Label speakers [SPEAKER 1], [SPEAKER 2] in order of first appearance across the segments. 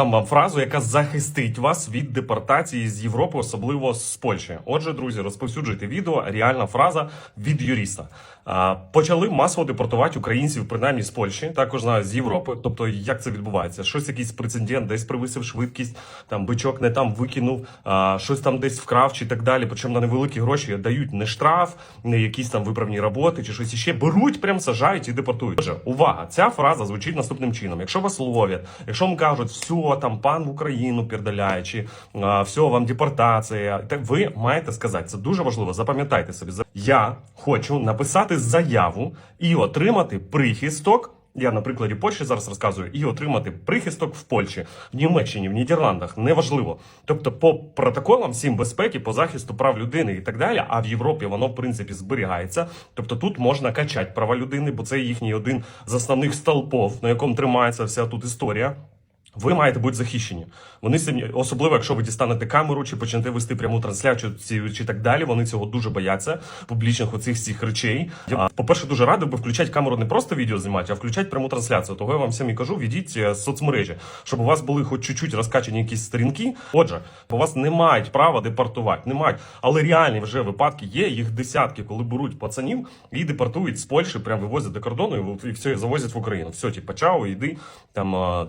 [SPEAKER 1] Дам вам фразу, яка захистить вас від депортації з Європи, особливо з Польщі. Отже, друзі, розповсюджуйте відео. Реальна фраза від юриста. Почали масово депортувати українців, принаймні з Польщі, також з Європи. Тобто, як це відбувається? Щось якийсь прецедент, десь привисив швидкість, там бичок не там викинув, а, щось там десь вкрав чи так далі. Причому на невеликі гроші дають не штраф, не якісь там виправні роботи чи щось іще. Беруть, прям саджають і депортують. Отже, увага! Ця фраза звучить наступним чином: якщо вас ловлять, якщо вам кажуть, все там пан в Україну передаляє, чи все вам депортація, так ви маєте сказати це дуже важливо. Запам'ятайте собі. Я хочу написати заяву і отримати прихисток. Я на прикладі Польщі зараз розказую і отримати прихисток в Польщі, в Німеччині, в Нідерландах неважливо. Тобто, по протоколам всім безпеки, по захисту прав людини і так далі. А в Європі воно в принципі зберігається. Тобто тут можна качати права людини, бо це їхній один з основних столпов, на якому тримається вся тут історія. Ви маєте бути захищені. Вони особливо, якщо ви дістанете камеру чи почнете вести пряму трансляцію чи, чи так далі. Вони цього дуже бояться публічних оцих всіх речей. Я, по-перше, дуже радий би включати камеру не просто відео знімати, а включати пряму трансляцію. Того я вам всім і кажу, відіть е, соцмережі, щоб у вас були хоч чуть-чуть розкачані якісь сторінки. Отже, у вас не мають права депортувати, не мають. Але реальні вже випадки є. Їх десятки, коли беруть пацанів і депортують з Польщі, прям вивозять до кордону і, все завозять в Україну. Все, типа, чао, йди там а,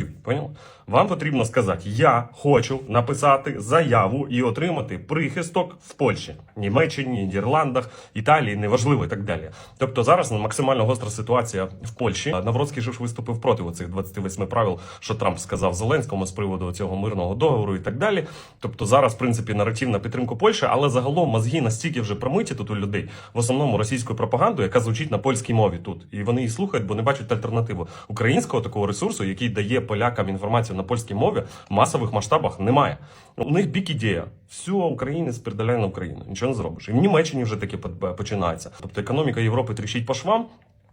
[SPEAKER 1] воюй. Понял? Вам потрібно сказати: я хочу написати заяву і отримати прихисток в Польщі, Німеччині, Нідерландах, Італії, неважливо і так далі. Тобто зараз максимально гостра ситуація в Польщі. Навроцький же ж виступив проти оцих 28 правил, що Трамп сказав Зеленському з приводу цього мирного договору і так далі. Тобто зараз, в принципі, наратив на підтримку Польщі, але загалом мозги настільки вже промиті тут у людей, в основному російською пропагандою, яка звучить на польській мові тут, і вони її слухають, бо не бачать альтернативу українського такого ресурсу, який дає полякам інформацію на польській мові в масових масштабах немає. У них бік ідея. Всю українець передаляє на Україну. Нічого не зробиш. І в Німеччині вже таке починається. Тобто економіка Європи тріщить по швам.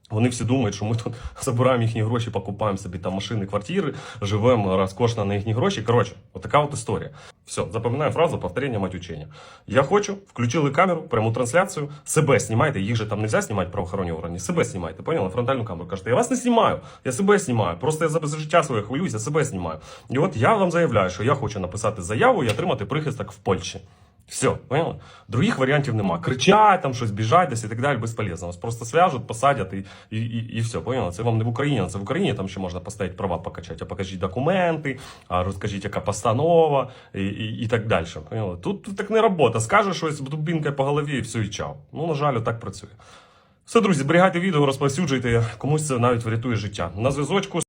[SPEAKER 1] Вони всі думають, що ми тут забираємо їхні гроші, покупаємо собі там машини, квартири, живемо розкошно на їхні гроші. Коротше, отака от історія. Все, запам'ятаю фразу повторення мать учення. Я хочу, включили камеру, пряму трансляцію, себе знімайте, їх же там нельзя знімати правоохоронні органи. Себе знімайте, поняли? Фронтальну камеру. Кажете, я вас не знімаю, я себе знімаю. Просто я за, життя своє хвилююсь, я себе знімаю. І от я вам заявляю, що я хочу написати заяву і отримати прихисток в Польщі. Все, поняли? Других варіантів нема. Кричать, там щось біжать десь і так далі, безполезно. Вас просто свяжуть, посадять і, і, і, і все, поняли? Це вам не в Україні, це в Україні там ще можна поставити права покачати, а покажіть документи, а розкажіть, яка постанова і, і, і так далі. Поняли? Тут, тут так не робота. Скажеш щось, дубінкою по голові і все, і чав. Ну, на жаль, так працює. Все, друзі, зберігайте відео, розповсюджуйте, комусь це навіть врятує життя. На зв'язочку.